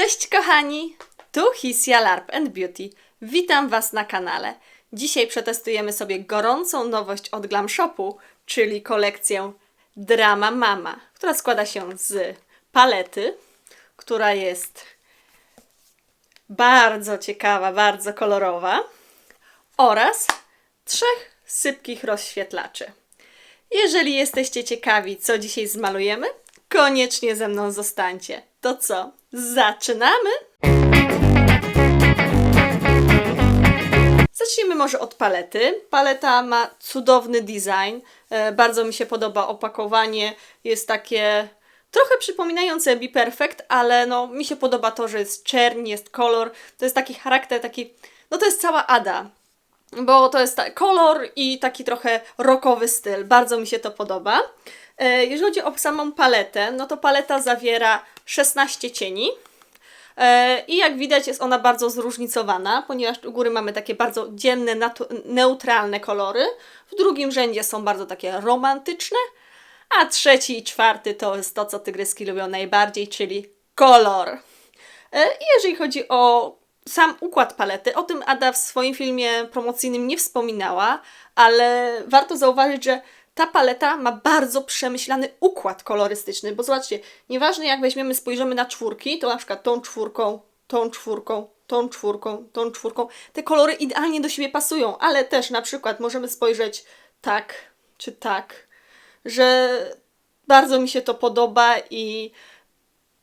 Cześć kochani, tu Hisia LARP and Beauty. Witam Was na kanale. Dzisiaj przetestujemy sobie gorącą nowość od Glam Shopu, czyli kolekcję Drama Mama, która składa się z palety, która jest bardzo ciekawa, bardzo kolorowa oraz trzech sypkich rozświetlaczy. Jeżeli jesteście ciekawi, co dzisiaj zmalujemy, koniecznie ze mną zostańcie. To co? Zaczynamy! Zacznijmy może od palety. Paleta ma cudowny design. E, bardzo mi się podoba opakowanie. Jest takie trochę przypominające Be Perfect, ale no mi się podoba to, że jest czerń, jest kolor. To jest taki charakter, taki... No to jest cała Ada bo to jest kolor i taki trochę rockowy styl. Bardzo mi się to podoba. E, jeżeli chodzi o samą paletę, no to paleta zawiera 16 cieni. E, I jak widać jest ona bardzo zróżnicowana, ponieważ u góry mamy takie bardzo dzienne, neutralne kolory. W drugim rzędzie są bardzo takie romantyczne, a trzeci i czwarty to jest to, co tygryski lubią najbardziej, czyli kolor. E, I jeżeli chodzi o sam układ palety, o tym Ada w swoim filmie promocyjnym nie wspominała, ale warto zauważyć, że ta paleta ma bardzo przemyślany układ kolorystyczny, bo zobaczcie, nieważne jak weźmiemy, spojrzymy na czwórki, to na przykład tą czwórką, tą czwórką, tą czwórką, tą czwórką, te kolory idealnie do siebie pasują, ale też na przykład możemy spojrzeć tak czy tak, że bardzo mi się to podoba i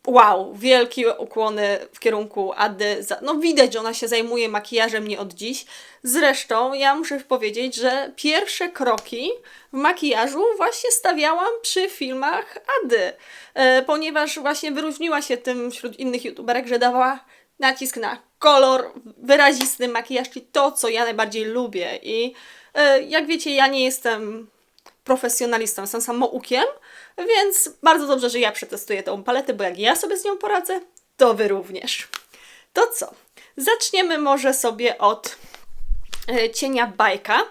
wow, wielkie ukłony w kierunku Ady. No widać, że ona się zajmuje makijażem nie od dziś. Zresztą ja muszę powiedzieć, że pierwsze kroki w makijażu właśnie stawiałam przy filmach Ady, e, ponieważ właśnie wyróżniła się tym wśród innych youtuberek, że dawała nacisk na kolor, wyrazisty makijaż, czyli to, co ja najbardziej lubię. I e, jak wiecie, ja nie jestem profesjonalistą, jestem samoukiem, więc bardzo dobrze, że ja przetestuję tą paletę, bo jak ja sobie z nią poradzę, to wy również. To co? Zaczniemy może sobie od e, cienia bajka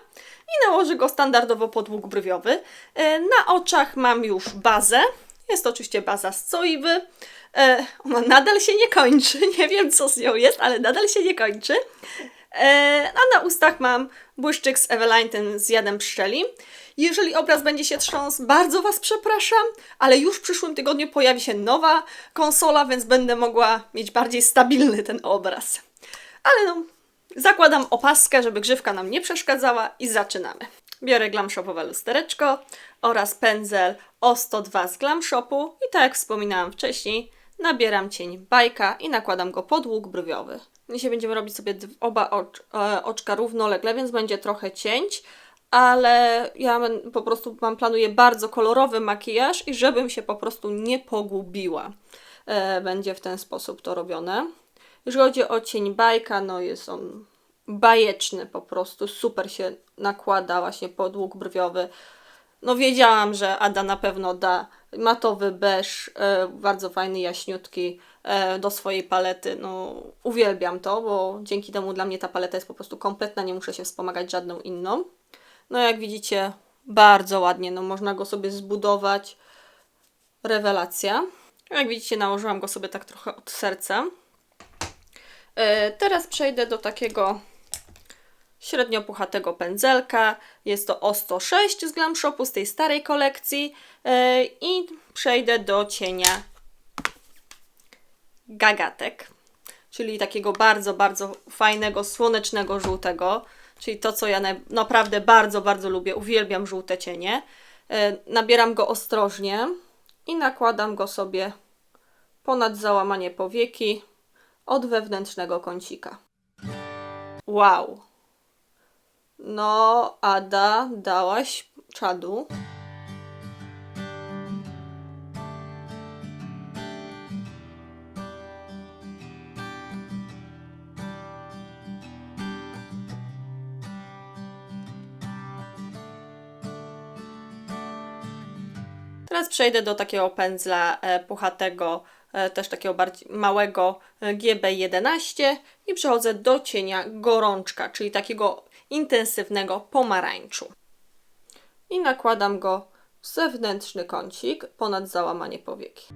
i nałożę go standardowo pod łuk brwiowy. E, na oczach mam już bazę. Jest to oczywiście baza z coiwy. E, ona nadal się nie kończy. Nie wiem, co z nią jest, ale nadal się nie kończy. A na ustach mam błyszczyk z Eveline, ten z jadem pszczeli. Jeżeli obraz będzie się trząsł, bardzo Was przepraszam, ale już w przyszłym tygodniu pojawi się nowa konsola, więc będę mogła mieć bardziej stabilny ten obraz. Ale no, zakładam opaskę, żeby grzywka nam nie przeszkadzała i zaczynamy. Biorę Glam Shopowe lustereczko oraz pędzel O102 z Glam Shopu i tak jak wspominałam wcześniej, nabieram cień bajka i nakładam go pod łuk brwiowy. Dzisiaj będziemy robić sobie oba e, oczka równolegle, więc będzie trochę cięć, ale ja po prostu mam, planuję bardzo kolorowy makijaż i żebym się po prostu nie pogubiła. E, będzie w ten sposób to robione. Jeżeli chodzi o cień bajka, no jest on bajeczny po prostu, super się nakłada właśnie pod łuk brwiowy. No wiedziałam, że Ada na pewno da matowy beż, e, bardzo fajny, jaśniutki e, do swojej palety. No uwielbiam to, bo dzięki temu dla mnie ta paleta jest po prostu kompletna, nie muszę się wspomagać żadną inną. No jak widzicie, bardzo ładnie, no można go sobie zbudować. Rewelacja. Jak widzicie, nałożyłam go sobie tak trochę od serca. E, teraz przejdę do takiego średnio puchatego pędzelka. Jest to O106 z Glam Shopu, z tej starej kolekcji. E, I przejdę do cienia gagatek, czyli takiego bardzo, bardzo fajnego, słonecznego, żółtego czyli to, co ja naprawdę bardzo, bardzo lubię. Uwielbiam żółte cienie. E, nabieram go ostrożnie i nakładam go sobie ponad załamanie powieki od wewnętrznego kącika. Wow! No, Ada, dałaś czadu. Teraz przejdę do takiego pędzla e, puchatego, e, też takiego bardziej małego e, GB11 i przechodzę do cienia gorączka, czyli takiego intensywnego pomarańczu. I nakładam go w zewnętrzny kącik ponad załamanie powieki.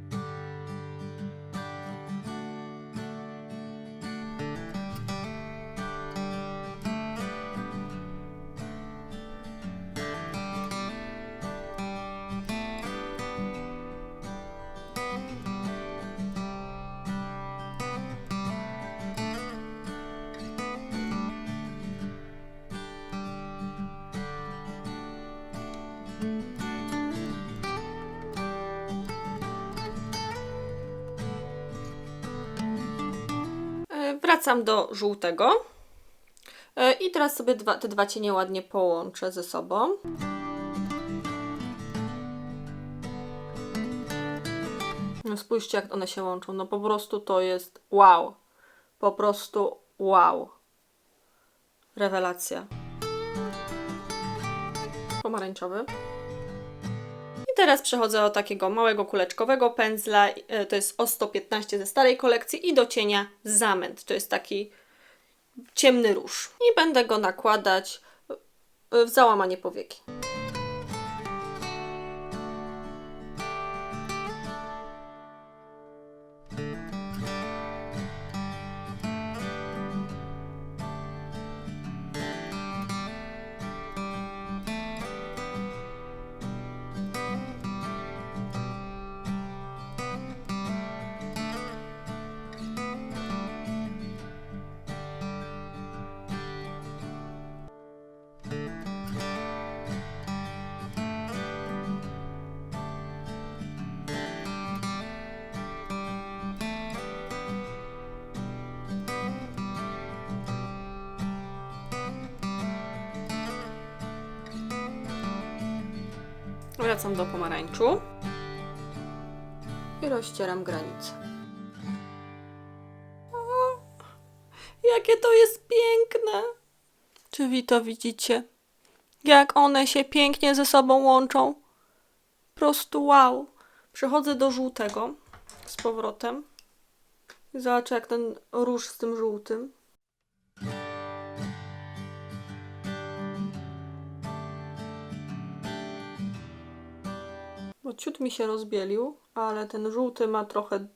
Wracam do żółtego. E, I teraz sobie dwa, te dwa cienie ładnie połączę ze sobą. No spójrzcie, jak one się łączą. No po prostu to jest wow. Po prostu wow. Rewelacja. Pomarańczowy. Teraz przechodzę do takiego małego kuleczkowego pędzla. e, To jest o 115 ze starej kolekcji i do cienia zamęt. To jest taki ciemny róż. I będę go nakładać w załamanie powieki. Wracam do pomarańczu i rozcieram granice. O, jakie to jest piękne! Czy wy to widzicie? Jak one się pięknie ze sobą łączą. Prostu wow. Przechodzę do żółtego z powrotem. Zobaczę, jak ten róż z tym żółtym. Bo ciut mi się rozbielił, ale ten żółty ma trochę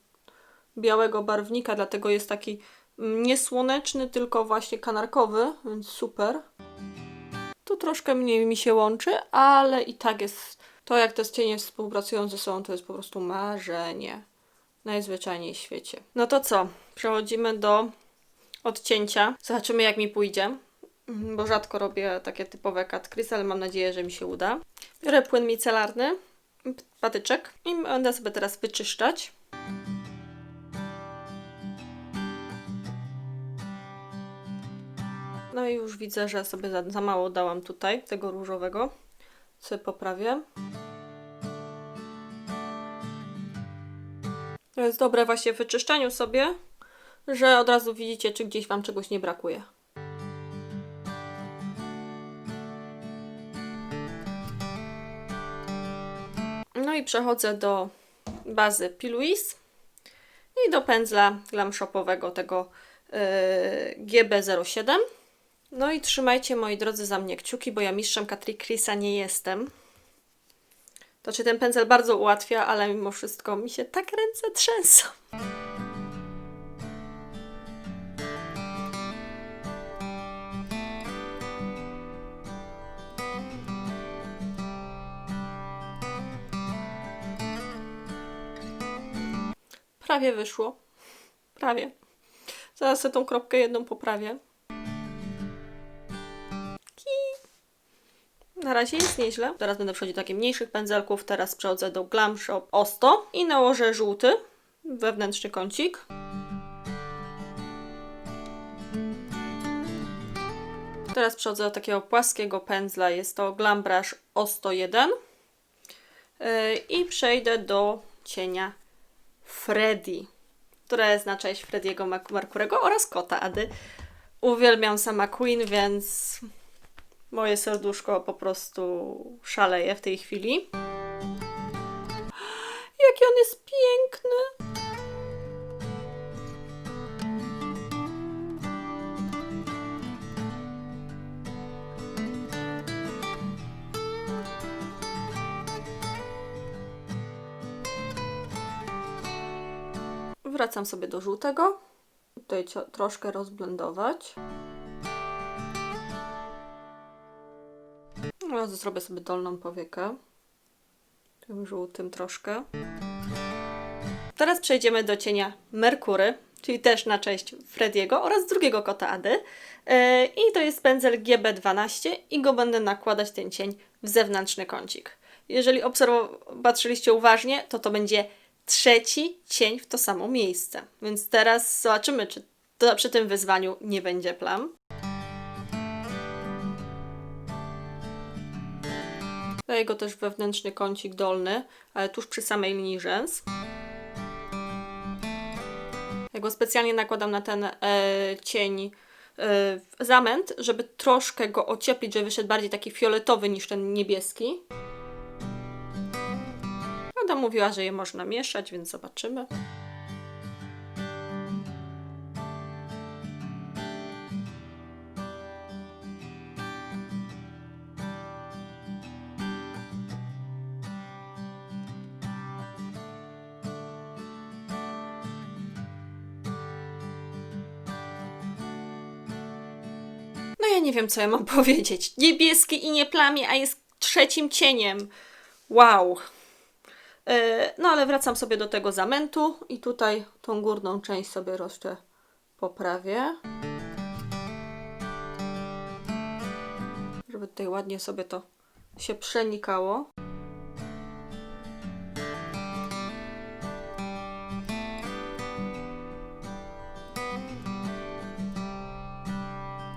białego barwnika, dlatego jest taki mm, niesłoneczny, tylko właśnie kanarkowy, więc super. Tu troszkę mniej mi się łączy, ale i tak jest to, jak te cienie współpracują ze sobą, to jest po prostu marzenie. Najzwyczajniej w świecie. No to co? Przechodzimy do odcięcia. Zobaczymy, jak mi pójdzie. Bo rzadko robię takie typowe cut ale mam nadzieję, że mi się uda. Biorę płyn micelarny, patyczek i będę sobie teraz wyczyszczać. No i już widzę, że sobie za, za mało dałam tutaj tego różowego. Sobie poprawię. To jest dobre właśnie w wyczyszczaniu sobie, że od razu widzicie, czy gdzieś Wam czegoś nie brakuje. I przechodzę do bazy Piluis i do pędzla glam shopowego tego yy, GB07. No i trzymajcie moi drodzy za mnie kciuki, bo ja mistrzem Katri Chrisa nie jestem. To czy ten pędzel bardzo ułatwia, ale mimo wszystko mi się tak ręce trzęsą. Prawie wyszło. Prawie. Zaraz sobie tą kropkę jedną poprawię. Na razie jest nieźle. Teraz będę przechodzić do takich mniejszych pędzelków. Teraz przechodzę do Glam Shop Osto i nałożę żółty wewnętrzny kącik. Teraz przechodzę do takiego płaskiego pędzla. Jest to Glam Brush O101. Yy, I przejdę do cienia Freddy, która jest na cześć Frediego Mercurego oraz kota Ady. Uwielbiam sama Queen, więc moje serduszko po prostu szaleje w tej chwili. Jaki on jest piękny! Wracam sobie do żółtego. Tutaj troszkę rozblendować. No, zrobię sobie dolną powiekę. Tym żółtym troszkę. Teraz przejdziemy do cienia Merkury, czyli też na cześć Frediego oraz drugiego kota Ady. Yy, I to jest pędzel GB12 i go będę nakładać ten cień w zewnętrzny kącik. Jeżeli obserw- patrzyliście uważnie, to to będzie trzeci cień w to samo miejsce. Więc teraz zobaczymy, czy to przy tym wyzwaniu nie będzie plam. Daję go też wewnętrzny kącik dolny, ale tuż przy samej linii rzęs. Ja go specjalnie nakładam na ten e, cień e, zamęt, żeby troszkę go ocieplić, żeby wyszedł bardziej taki fioletowy niż ten niebieski. Ada mówiła, że je można mieszać, więc zobaczymy. No ja nie wiem, co ja mam powiedzieć. Niebieski i nie plamie, a jest trzecim cieniem. Wow. E, No ale wracam sobie do tego zamętu i tutaj tą górną część sobie jeszcze poprawię. Żeby tutaj ładnie sobie to się przenikało.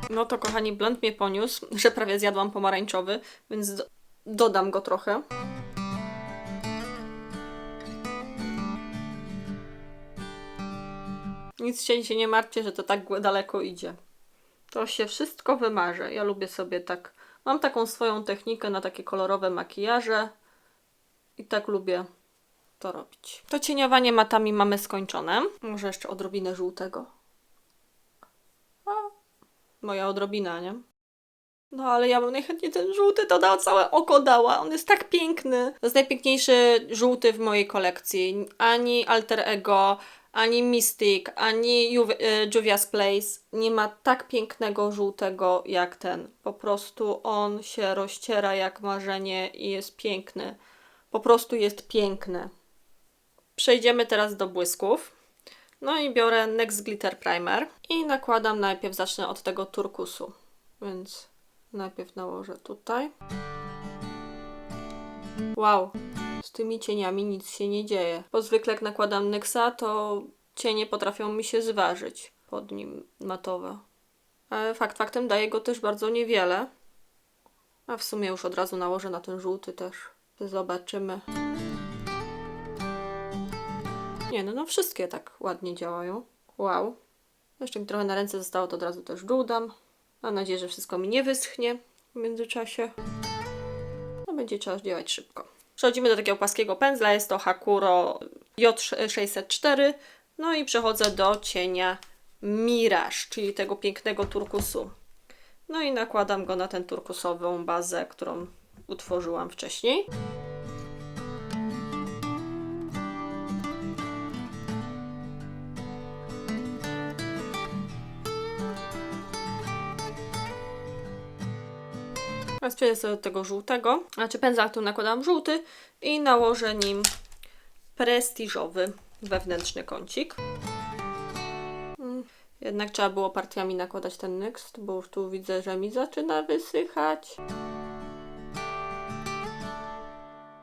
No to kochani, blunt mnie poniósł, że prawie zjadłam pomarańczowy, więc do dodam go trochę. Nic się, się nie martwcie, że to tak daleko idzie. To się wszystko wymarzy. Ja lubię sobie tak. Mam taką swoją technikę na takie kolorowe makijaże i tak lubię to robić. To cieniowanie matami mamy skończone. Może jeszcze odrobinę żółtego. A, moja odrobina, nie? No ale ja bym najchętniej ten żółty to na całe oko dała. On jest tak piękny. To jest najpiękniejszy żółty w mojej kolekcji. Ani Alter Ego, ani Mystic, ani e, Juvia's Place nie ma tak pięknego żółtego jak ten. Po prostu on się rozciera jak marzenie i jest piękny. Po prostu jest piękny. Przejdziemy teraz do błysków. No i biorę NYX Glitter Primer i nakładam najpierw, zacznę od tego turkusu. Więc najpierw nałożę tutaj. Wow, z tymi cieniami nic się nie dzieje. Bo zwykle jak nakładam NYXa, to cienie potrafią mi się zważyć pod nim matowe. Ale fakt faktem daje go też bardzo niewiele. A w sumie już od razu nałożę na ten żółty też. Zobaczymy. Nie no, no wszystkie tak ładnie działają. Wow. Jeszcze mi trochę na ręce zostało, to od razu też dół dam. Mam nadzieję, że wszystko mi nie wyschnie w międzyczasie. No będzie trzeba działać szybko. Przechodzimy do takiego płaskiego pędzla, jest to Hakuro J604. No i przechodzę do cienia Mirage, czyli tego pięknego turkusu. No i nakładam go na tę turkusową bazę, którą utworzyłam wcześniej. Teraz przejdę sobie tego żółtego, znaczy pędzel, tu nakładam żółty i nałożę nim prestiżowy wewnętrzny kącik. Mm, Jednak trzeba było partiami nakładać ten NYX, bo tu widzę, że mi zaczyna wysychać.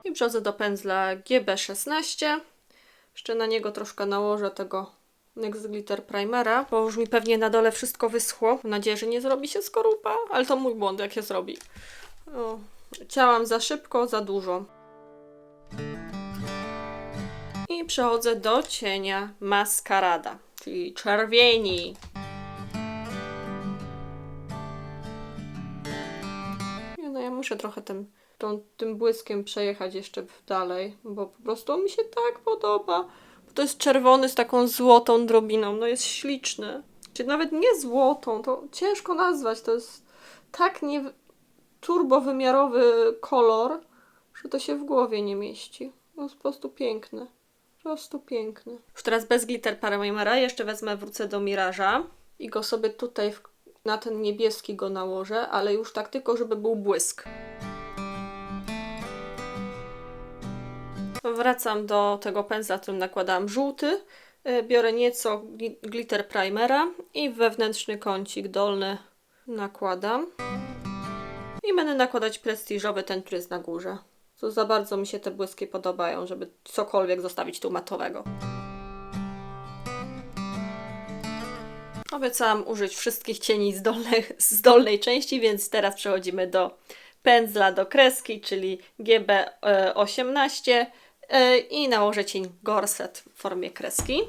I przechodzę do pędzla GB16. Jeszcze na niego troszkę nałożę tego NYX Glitter Primera, bo już mi pewnie na dole wszystko wyschło. Mam nadzieję, że nie zrobi się skorupa, ale to mój błąd, jak się zrobi. O, ciałam za szybko, za dużo. I przechodzę do cienia Maskarada, czyli czerwieni. No, ja muszę trochę tym, tą, tym błyskiem przejechać jeszcze dalej, bo po prostu on mi się tak podoba. To jest czerwony z taką złotą drobiną. No jest śliczny. Czy nawet nie złotą, to ciężko nazwać. To jest tak nie turbowymiarowy kolor, że to się w głowie nie mieści. To jest po prostu piękny. Po prostu piękny. Już teraz bez glitter Paramimera jeszcze wezmę, wrócę do Miraża i go sobie tutaj na ten niebieski go nałożę, ale już tak tylko, żeby był błysk. Wracam do tego pędzla, którym nakładałam żółty. Y, Biorę nieco gli- glitter primera i wewnętrzny kącik dolny nakładam. I będę nakładać prestiżowy, ten, który jest na górze. Za bardzo mi się te błyski podobają, żeby cokolwiek zostawić tu matowego. Obiecałam użyć wszystkich cieni z, z dolnej części, więc teraz przechodzimy do pędzla do kreski, czyli GB18 e, i nałożę cień Gorset w formie kreski.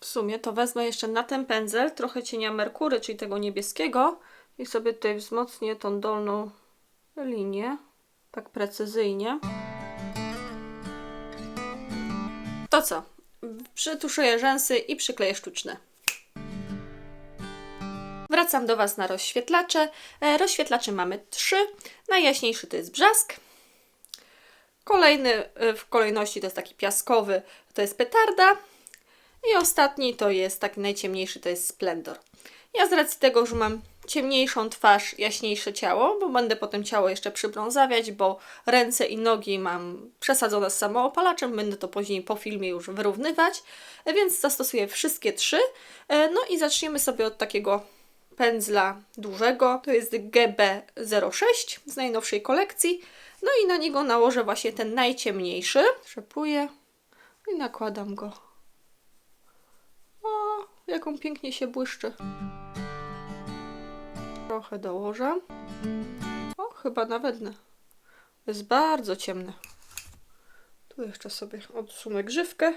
W sumie to wezmę jeszcze na ten pędzel trochę cienia Merkury, czyli tego niebieskiego i sobie tutaj wzmocnię tą dolną linię, tak precyzyjnie. To co? Przytuszuję rzęsy i przykleję sztuczne. Wracam do Was na rozświetlacze. E, Rozświetlacze mamy trzy. Najjaśniejszy to jest brzask. Kolejny e, w kolejności to jest taki piaskowy, to jest petarda. I ostatni to jest taki najciemniejszy, to jest splendor. Ja z racji tego, że mam ciemniejszą twarz, jaśniejsze ciało, bo będę potem ciało jeszcze przybrązawiać, bo ręce i nogi mam przesadzone z samoopalaczem, będę to później po filmie już wyrównywać, więc zastosuję wszystkie trzy. E, No i zaczniemy sobie od takiego pędzla dużego, to jest GB06 z najnowszej kolekcji. No i na niego nałożę właśnie ten najciemniejszy. Trzepuję i nakładam go. O, jak on pięknie się błyszczy. Trochę dołożę. O, chyba nawet nie. Jest bardzo ciemne. Tu jeszcze sobie odsunę grzywkę.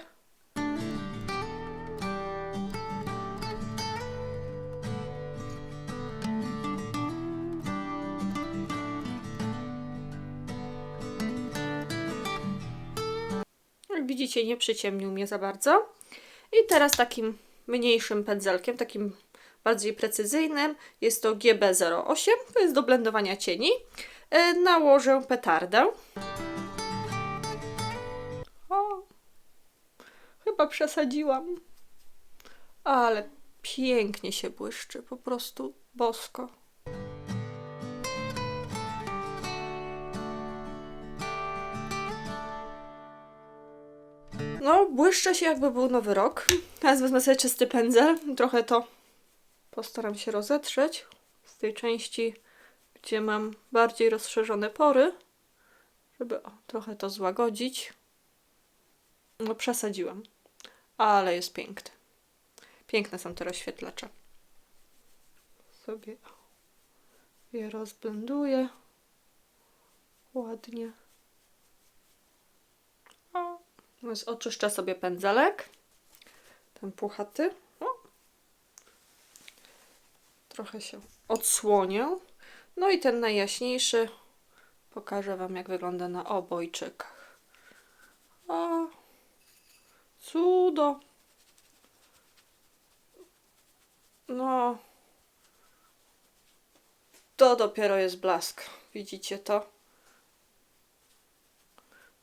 Jak widzicie, nie przyciemnił mnie za bardzo. I teraz takim mniejszym pędzelkiem, takim bardziej precyzyjnym, jest to GB08, to jest do blendowania cieni. E, Nałożę petardę. O, chyba przesadziłam. Ale pięknie się błyszczy, po prostu bosko. No, błyszczę się jakby był nowy rok. Teraz wezmę sobie czysty pędzel. Trochę to postaram się rozetrzeć z tej części, gdzie mam bardziej rozszerzone pory, żeby o, trochę to złagodzić. No, przesadziłam, ale jest piękny. Piękne są te rozświetlacze. Sobie je rozblenduję ładnie. O. Więc oczyszczę sobie pędzelek. Ten puchaty. Trochę się odsłonię. No i ten najjaśniejszy pokażę Wam, jak wygląda na obojczykach. O, cudo. No, to dopiero jest blask. Widzicie to?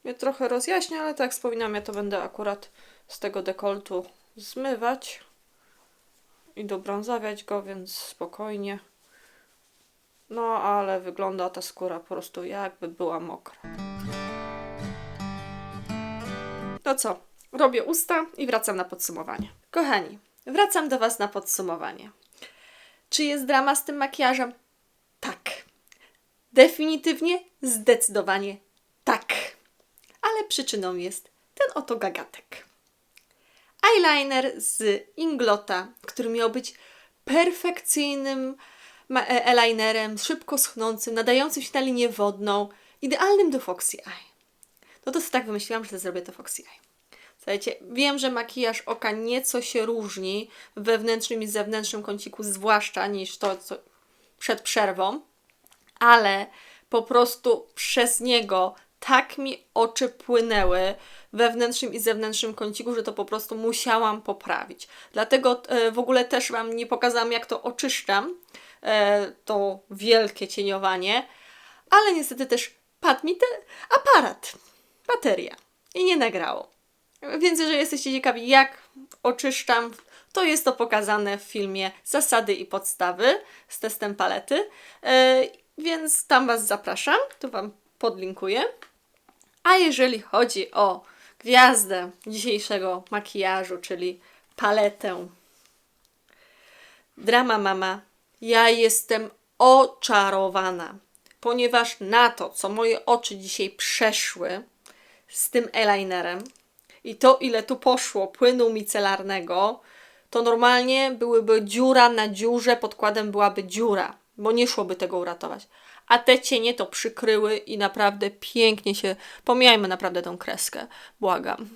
mnie trochę rozjaśnia, ale tak wspominam, ja to będę akurat z tego dekoltu zmywać i dobrązawiać go, więc spokojnie. No, ale wygląda ta skóra po prostu jakby była mokra. To co? Robię usta i wracam na podsumowanie. Kochani, wracam do Was na podsumowanie. Czy jest drama z tym makijażem? Tak. Definitywnie, zdecydowanie tak ale przyczyną jest ten oto gagatek. Eyeliner z Inglota, który miał być perfekcyjnym e- eyelinerem, szybko schnącym, nadającym się na linię wodną, idealnym do Foxy Eye. No to sobie tak wymyśliłam, że zrobię to Foxy Eye. Słuchajcie, wiem, że makijaż oka nieco się różni w wewnętrznym i zewnętrznym kąciku, zwłaszcza niż to, co przed przerwą, ale po prostu przez niego tak mi oczy płynęły wewnętrznym i zewnętrznym kąciku, że to po prostu musiałam poprawić. Dlatego e, w ogóle też Wam nie pokazałam, jak to oczyszczam, e, to wielkie cieniowanie, ale niestety też padł mi ten aparat, bateria i nie nagrało. Więc jeżeli jesteście ciekawi, jak oczyszczam, to jest to pokazane w filmie Zasady i podstawy z testem palety. E, więc tam Was zapraszam, tu Wam podlinkuję. A jeżeli chodzi o gwiazdę dzisiejszego makijażu, czyli paletę, Drama mama, ja jestem oczarowana, ponieważ na to, co moje oczy dzisiaj przeszły z tym eyelinerem i to, ile tu poszło płynu micelarnego, to normalnie byłyby dziura na dziurze, podkładem byłaby dziura, bo nie szłoby tego uratować. A te cienie to przykryły i naprawdę pięknie się. Pomijajmy naprawdę tą kreskę, błagam.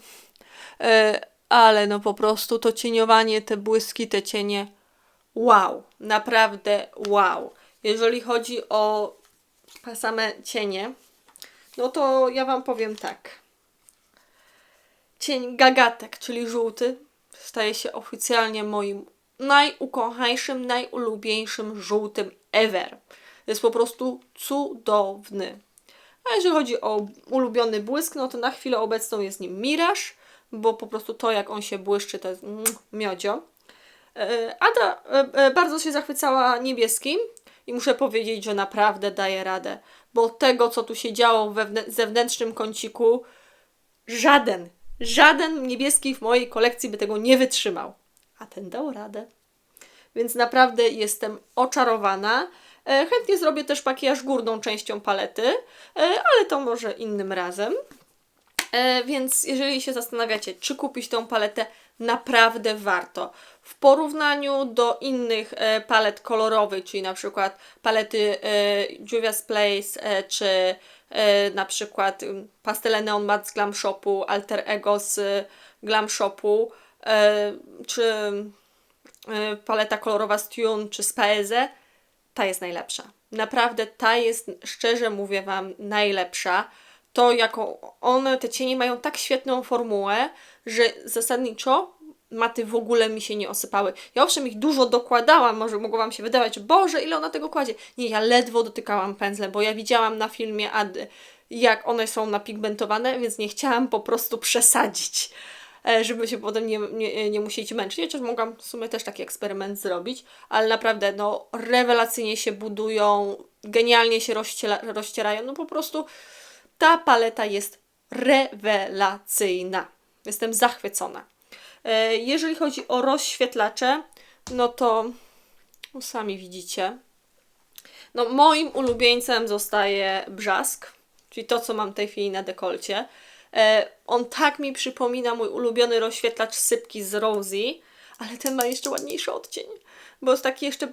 E, ale no po prostu to cieniowanie, te błyski, te cienie, wow, naprawdę wow. Jeżeli chodzi o same cienie, no to ja Wam powiem tak. Cień gagatek, czyli żółty, staje się oficjalnie moim najukochańszym, najulubieńszym żółtym ever. Jest po prostu cudowny. A jeżeli chodzi o ulubiony błysk, no to na chwilę obecną jest nim Mirage, bo po prostu to, jak on się błyszczy, to jest mm, miodzio. E, Ada e, e, bardzo się zachwycała niebieskim i muszę powiedzieć, że naprawdę daje radę, bo tego, co tu się działo w zewnętrznym kąciku, żaden, żaden niebieski w mojej kolekcji by tego nie wytrzymał. A ten dał radę. Więc naprawdę jestem oczarowana. E, Chętnie zrobię też makijaż górną częścią palety, e, ale to może innym razem. E, więc jeżeli się zastanawiacie, czy kupić tą paletę, naprawdę warto. W porównaniu do innych palet kolorowych, czyli na przykład palety Juvia's Place, czy na przykład ym, pastele Neon Matte z Glam Shopu, Alter Ego z Glam Shopu, czy e, paleta kolorowa z Tune, czy z Paese, ta jest najlepsza. Naprawdę ta jest, szczerze mówię Wam, najlepsza. To, jaką one, te cienie mają tak świetną formułę, że zasadniczo maty w ogóle mi się nie osypały. Ja owszem ich dużo dokładałam, może mogło Wam się wydawać, że Boże, ile ona tego kładzie. Nie, ja ledwo dotykałam pędzlem, bo ja widziałam na filmie Ady, jak one są napigmentowane, więc nie chciałam po prostu przesadzić żeby się potem nie, nie, nie musieć męczyć. Chociaż mogłam w sumie też taki eksperyment zrobić, ale naprawdę no, rewelacyjnie się budują, genialnie się rozciera, rozcierają. No po prostu ta paleta jest rewelacyjna. Jestem zachwycona. E, Jeżeli chodzi o rozświetlacze, no to no, sami widzicie. No, moim ulubieńcem zostaje brzask, czyli to, co mam w tej chwili na dekolcie. E, on tak mi przypomina mój ulubiony rozświetlacz sypki z Rosie, ale ten ma jeszcze ładniejszy odcień, bo jest taki jeszcze...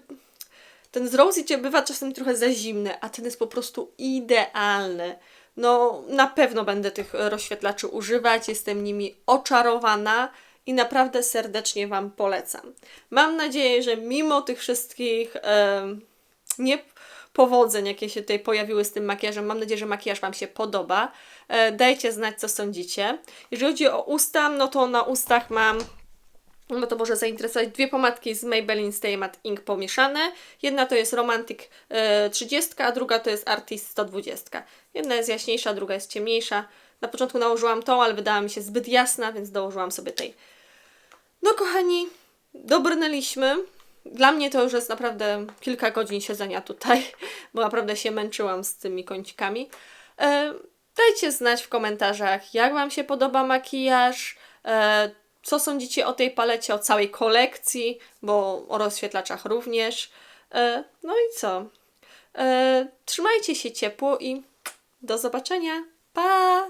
Ten z Rosie cię bywa czasem trochę za zimny, a ten jest po prostu idealny. No, na pewno będę tych e, rozświetlaczy używać, jestem nimi oczarowana i naprawdę serdecznie Wam polecam. Mam nadzieję, że mimo tych wszystkich em, nie powodzeń, jakie się tutaj pojawiły z tym makijażem. Mam nadzieję, że makijaż Wam się podoba. E, dajcie znać, co sądzicie. Jeżeli chodzi o usta, no to na ustach mam no to może zainteresować dwie pomadki z Maybelline Stay Matte Ink pomieszane. Jedna to jest Romantic e, 30, a druga to jest Artist 120. Jedna jest jaśniejsza, druga jest ciemniejsza. Na początku nałożyłam tą, ale wydała mi się zbyt jasna, więc dołożyłam sobie tej. No kochani, dobrnęliśmy. Dla mnie to już jest naprawdę kilka godzin siedzenia tutaj, bo naprawdę się męczyłam z tymi kącikami. E, dajcie znać w komentarzach, jak Wam się podoba makijaż, e, co sądzicie o tej palecie, o całej kolekcji, bo o rozświetlaczach również. E, no i co? E, trzymajcie się ciepło i do zobaczenia. Pa!